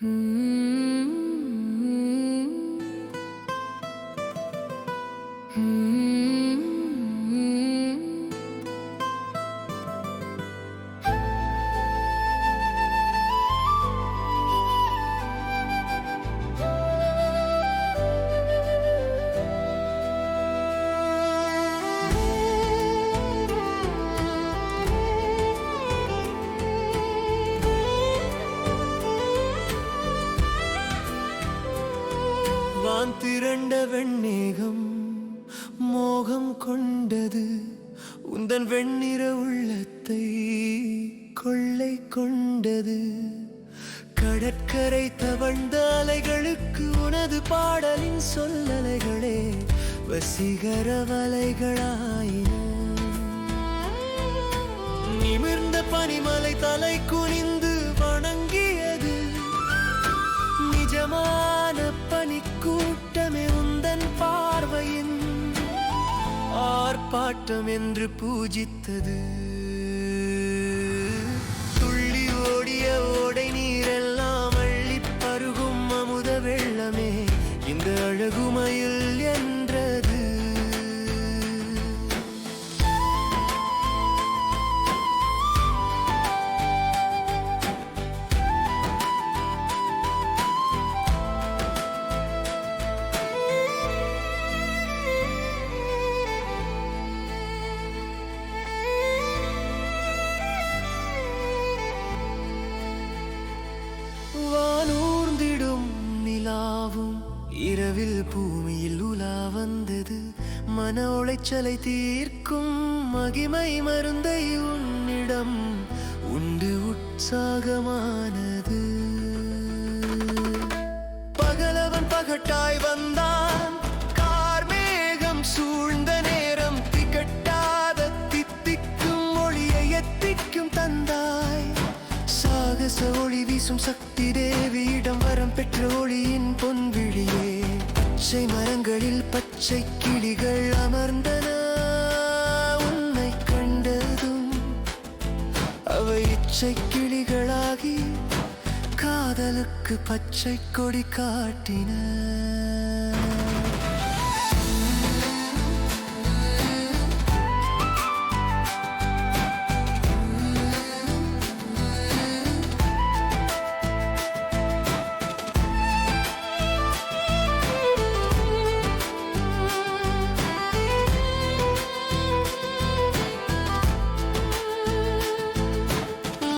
Hmm. Hmm. வான் திரண்ட வெண்ணேகம் மோகம் கொண்டது. உந்தன் வெண்ணிற உள்ளத்தை கொள்ளை கொண்டது. கடற்கரை தவழ்ந்த அலைகளுக்கு உனது பாடலின் சொல்லலைகளே வசீகர வலைகளாயின. நிமிர்ந்த பனிமலை தலை குனிந்த ஆட்டம் என்று பூஜித்தது. துள்ளி ஓடிய ஓடை நீரெல்லாம் அள்ளி பருகும் அமுத வெள்ளமே. இந்த அழகுமயில் இரவில் பூமியில் உலா வந்தது. மன உளைச்சலை தீர்க்கும் மகிமை மருந்தை உன்னிடம் உண்டு உற்சாகமானது. பகலவன் பகட்டாய் வந்தான். கார்மேகம் சூழ்ந்த நேரம் திகட்டாத தித்திக்கும் ஒளியை எத்திக்கும் தந்தாய். சாகச ஒளி வீசும் சக்தி தேவியிடம் வரம் பெற்ற ஒளியின் பொன்வி பச்சை மரங்களில் பச்சை கிளிகள் அமர்ந்தன. உன்னை கண்டதும் அவை இச்சை கிளிகளாகி காதலுக்கு பச்சை கொடி காட்டின.